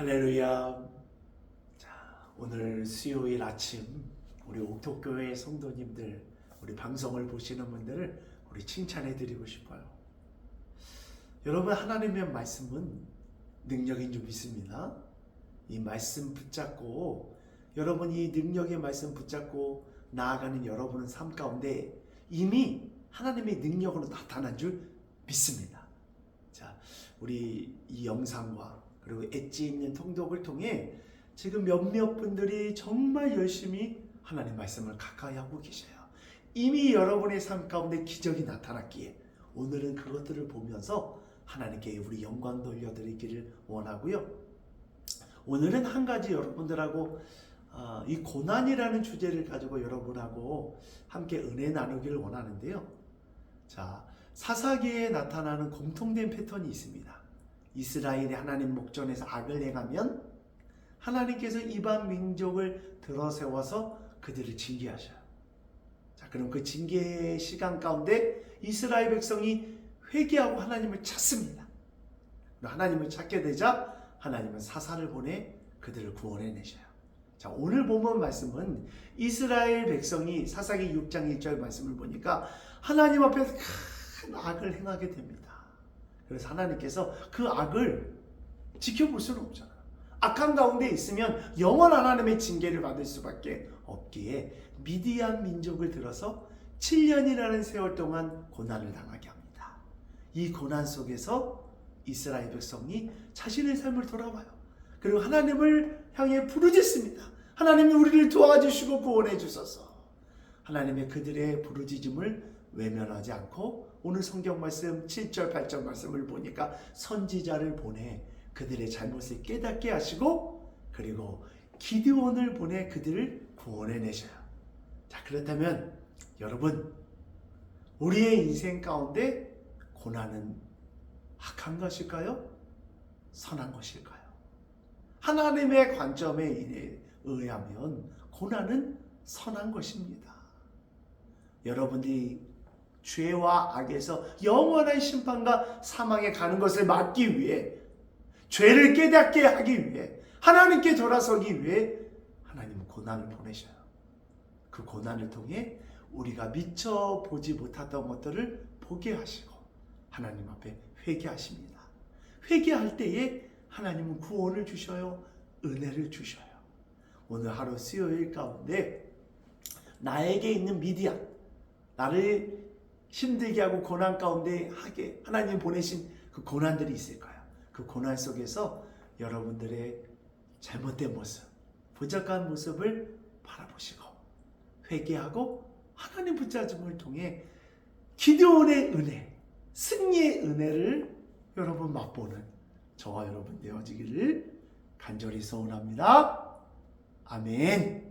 할렐루야. 자, 오늘 수요일 아침 우리 옥토교회 성도님들, 우리 방송을 보시는 분들을 우리 칭찬해 드리고 싶어요. 여러분 하나님의 말씀은 능력인 줄 믿습니다. 이 말씀 붙잡고 여러분 이 능력의 말씀 붙잡고 나아가는 여러분의 삶 가운데 이미 하나님의 능력으로 나타난 줄 믿습니다. 자, 우리 이 영상과 그리고 엣지 있는 통독을 통해 지금 몇몇 분들이 정말 열심히 하나님 말씀을 가까이 하고 계셔요. 이미 여러분의 삶 가운데 기적이 나타났기에 오늘은 그것들을 보면서 하나님께 우리 영광 돌려드리기를 원하고요. 오늘은 한 가지 여러분들하고 아, 이 고난이라는 주제를 가지고 여러분하고 함께 은혜 나누기를 원하는데요. 자, 사사기에 나타나는 공통된 패턴이 있습니다. 이스라엘이 하나님 목전에서 악을 행하면 하나님께서 이방 민족을 들어세워서 그들을 징계하셔요. 자, 그럼 그 징계의 시간 가운데 이스라엘 백성이 회개하고 하나님을 찾습니다. 하나님을 찾게 되자 하나님은 사사를 보내 그들을 구원해 내셔요. 자, 오늘 본문 말씀은 이스라엘 백성이 사사기 6장 1절 말씀을 보니까 하나님 앞에서 큰 악을 행하게 됩니다. 그래서 하나님께서 그 악을 지켜볼 수는 없잖아요. 악한 가운데 있으면 영원 하나님의 징계를 받을 수밖에 없기에 미디안 민족을 들어서 7년이라는 세월 동안 고난을 당하게 합니다. 이 고난 속에서 이스라엘 백성이 자신의 삶을 돌아봐요. 그리고 하나님을 향해 부르짖습니다. 하나님이 우리를 도와주시고 구원해 주소서. 하나님의 그들의 부르짖음을 외면하지 않고 오늘 성경 말씀 7절 8절 말씀을 보니까 선지자를 보내 그들의 잘못을 깨닫게 하시고 그리고 기드온을 보내 그들을 구원해 내셔요. 자, 그렇다면 여러분 우리의 인생 가운데 고난은 악한 것일까요? 선한 것일까요? 하나님의 관점에 의하면 고난은 선한 것입니다. 여러분들이 죄와 악에서 영원한 심판과 사망에 가는 것을 막기 위해 죄를 깨닫게 하기 위해 하나님께 돌아서기 위해 하나님은 고난을 보내셔요. 그 고난을 통해 우리가 미처 보지 못했던 것들을 보게 하시고 하나님 앞에 회개하십니다. 회개할 때에 하나님은 구원을 주셔요. 은혜를 주셔요. 오늘 하루 수요일 가운데 나에게 있는 미디안, 나를 힘들게 하고 고난 가운데 하게 하나님 보내신 그 고난들이 있을 거예요. 그 고난 속에서 여러분들의 잘못된 모습, 부족한 모습을 바라보시고 회개하고 하나님 붙잡음을 통해 기도원의 은혜, 승리의 은혜를 여러분 맛보는 저와 여러분 되어지기를 간절히 소원합니다. 아멘.